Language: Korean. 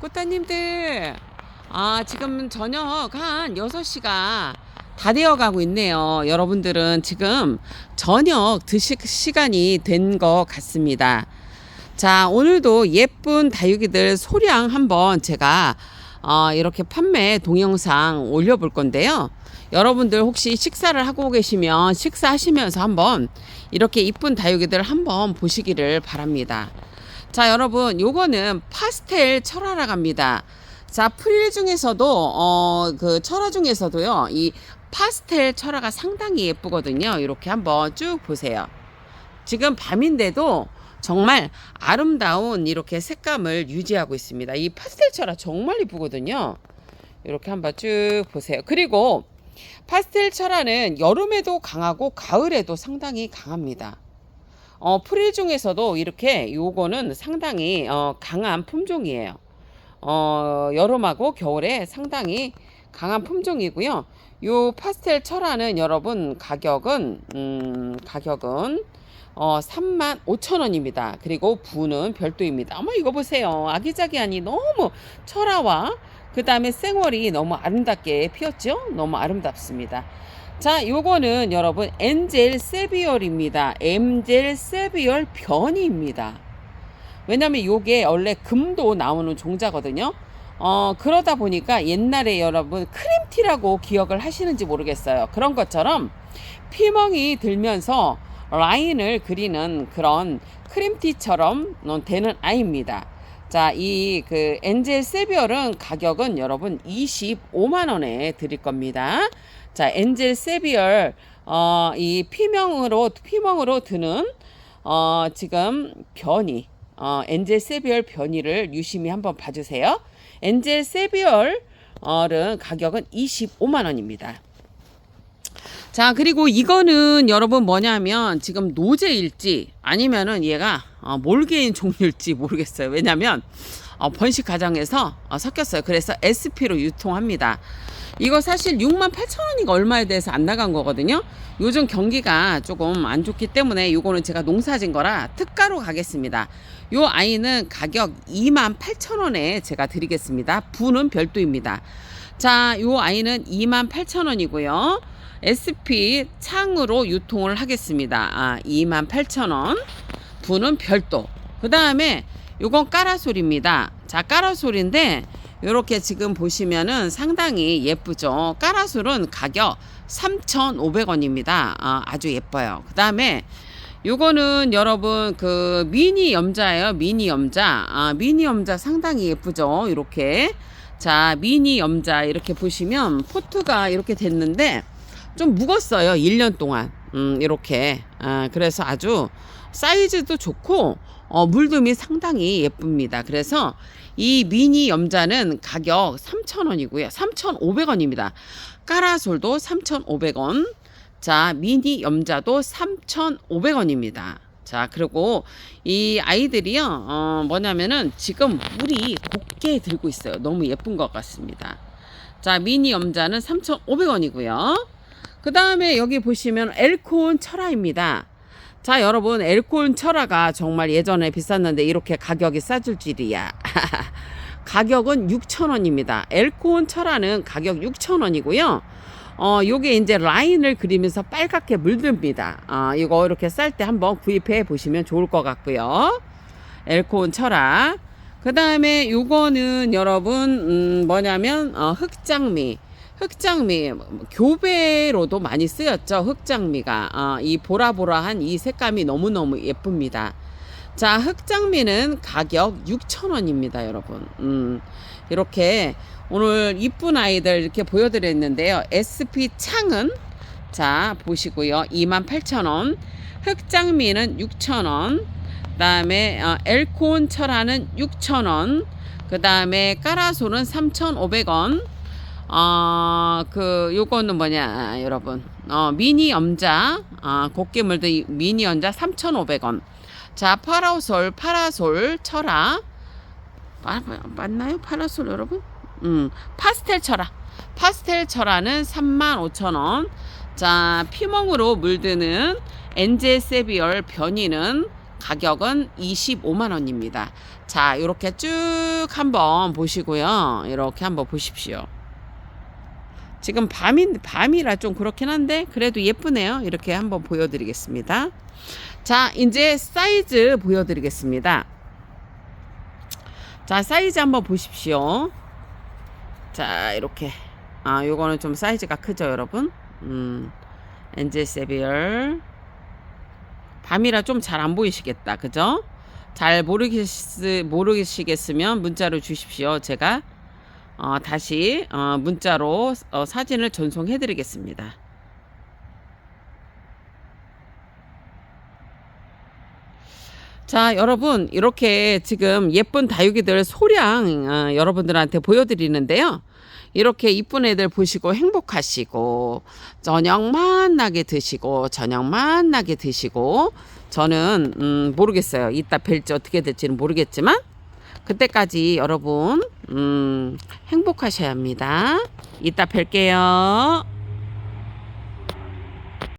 꽃다님들, 아, 지금 저녁 한 6시가 다 되어 가고 있네요. 여러분들은 지금 저녁 드실 시간이 된 것 같습니다. 자, 오늘도 예쁜 다육이들 소량 한번 제가 어, 이렇게 판매 동영상 올려볼 건데요. 여러분들 혹시 식사를 하고 계시면 식사하시면서 한번 이렇게 이쁜 다육이들 한번 보시기를 바랍니다. 자, 여러분, 요거는 파스텔 철화라고 합니다. 자, 프릴 중에서도, 어, 그 철화 중에서도요, 이 파스텔 철화가 상당히 예쁘거든요. 이렇게 한번 쭉 보세요. 지금 밤인데도 정말 아름다운 이렇게 색감을 유지하고 있습니다. 이 파스텔 철화 정말 이쁘거든요. 이렇게 한번 쭉 보세요. 그리고 파스텔 철화는 여름에도 강하고 가을에도 상당히 강합니다. 어, 프릴 중에서도 이렇게 요거는 상당히 어, 강한 품종이에요. 어, 여름하고 겨울에 상당히 강한 품종이고요. 요 파스텔 철화는 여러분 가격은 음, 가격은 어, 3만 5천 원입니다. 그리고 부는 별도입니다. 어머 이거 보세요. 아기자기하니 너무 철화와 그 다음에 생월이 너무 아름답게 피었죠? 너무 아름답습니다. 자, 요거는 여러분 엔젤 세비얼입니다. 엔젤 세비얼 변이입니다. 왜냐면 요게 원래 금도 나오는 종자거든요. 어, 그러다 보니까 옛날에 여러분 크림티라고 기억을 하시는지 모르겠어요. 그런 것처럼 피멍이 들면서 라인을 그리는 그런 크림티처럼 되는 아이입니다. 자, 이 그 엔젤 세비얼은 가격은 여러분 25만 원에 드릴 겁니다. 자, 엔젤 세비얼 어, 이 피명으로 피멍으로 드는 어, 지금 변이 어, 엔젤 세비얼 변이를 유심히 한번 봐주세요. 엔젤 세비얼은 가격은 25만 원입니다. 자, 그리고 이거는 여러분 뭐냐면 지금 노제일지 아니면은 얘가 어, 몰개인 종류일지 모르겠어요. 왜냐면 어, 번식 과정에서 어, 섞였어요. 그래서 SP로 유통합니다. 이거 사실 6만 8천 원이가 얼마에 대해서 안 나간 거거든요. 요즘 경기가 조금 안 좋기 때문에 이거는 제가 농사진 거라 특가로 가겠습니다. 요 아이는 가격 2만 8천 원에 제가 드리겠습니다. 부는 별도입니다. 자, 요 아이는 2만 8천 원이고요. SP 창으로 유통을 하겠습니다. 아, 2만 8천 원. 부는 별도. 그 다음에 요건 까라솔입니다. 자, 까라솔인데 요렇게 지금 보시면은 상당히 예쁘죠. 까라솔은 가격 3,500원입니다. 아, 아주 예뻐요. 그 다음에 요거는 여러분 그 미니 염자예요. 미니 염자. 아, 미니 염자 상당히 예쁘죠. 이렇게. 자, 미니 염자 이렇게 보시면 포트가 이렇게 됐는데 좀 묵었어요. 1년 동안. 음, 이렇게. 아, 그래서 아주 사이즈도 좋고 어, 물듬이 상당히 예쁩니다. 그래서 이 미니 염자는 가격 3,000원이고요. 3,500원입니다. 까라솔도 3,500원. 자, 미니 염자도 3,500원입니다. 자, 그리고 이 아이들이요, 어, 뭐냐면은 지금 물이 곱게 들고 있어요. 너무 예쁜 것 같습니다. 자, 미니 염자는 3,500원이고요. 그 다음에 여기 보시면 엘콘 철화입니다. 자, 여러분, 엘콘 철화가 정말 예전에 비쌌는데 이렇게 가격이 싸질 줄이야. 가격은 6,000원입니다. 엘콘 철화는 가격 6,000원이고요. 어, 요게 이제 라인을 그리면서 빨갛게 물듭니다. 어, 이거 이렇게 쌀 때 한번 구입해 보시면 좋을 것 같고요. 엘콘 철화. 그 다음에 요거는 여러분, 음, 뭐냐면, 어, 흑장미. 흑장미 교배로도 많이 쓰였죠 흑장미가. 어, 이 보라보라한 이 색감이 너무너무 예쁩니다. 자 흑장미는 가격 6,000원입니다 여러분. 음, 이렇게 오늘 이쁜 아이들 이렇게 보여드렸는데요. SP 창은 자 보시고요. 28,000원 흑장미는 6,000원 그 다음에 어, 엘콘 철화는 6,000원 그 다음에 까라소는 3,500원 어, 그, 요거는 뭐냐, 여러분. 어, 미니 염자, 어, 곱게물도 이 미니 염자 3,500원. 자, 파라솔, 파라솔, 철화. 아, 맞나요? 파라솔, 여러분? 음, 파스텔 철화. 파스텔 철화는 35,000원. 자, 피멍으로 물드는 엔젤 세비얼 변이는 가격은 25만 원입니다. 자, 이렇게 쭉 한번 보시고요. 이렇게 한번 보십시오. 지금 밤인 밤이라 좀 그렇긴 한데 그래도 예쁘네요. 이렇게 한번 보여드리겠습니다. 자, 이제 사이즈 보여드리겠습니다. 자, 사이즈 한번 보십시오. 자, 이렇게. 아, 요거는 좀 사이즈가 크죠, 여러분? 음, 엔젤 세비얼. 밤이라 좀 잘 안 보이시겠다, 그죠? 잘 모르겠, 모르시겠으면 문자로 주십시오. 제가 어, 다시 어, 문자로 어, 사진을 전송해 드리겠습니다. 자, 여러분, 이렇게 지금 예쁜 다육이들 소량 어, 여러분들한테 보여드리는데요. 이렇게 이쁜 애들 보시고 행복하시고, 저녁 만 나게 드시고, 저녁 만 나게 드시고, 저는, 음, 모르겠어요. 이따 뵐지 어떻게 될지는 모르겠지만, 그때까지 여러분, 음, 행복하셔야 합니다. 이따 뵐게요.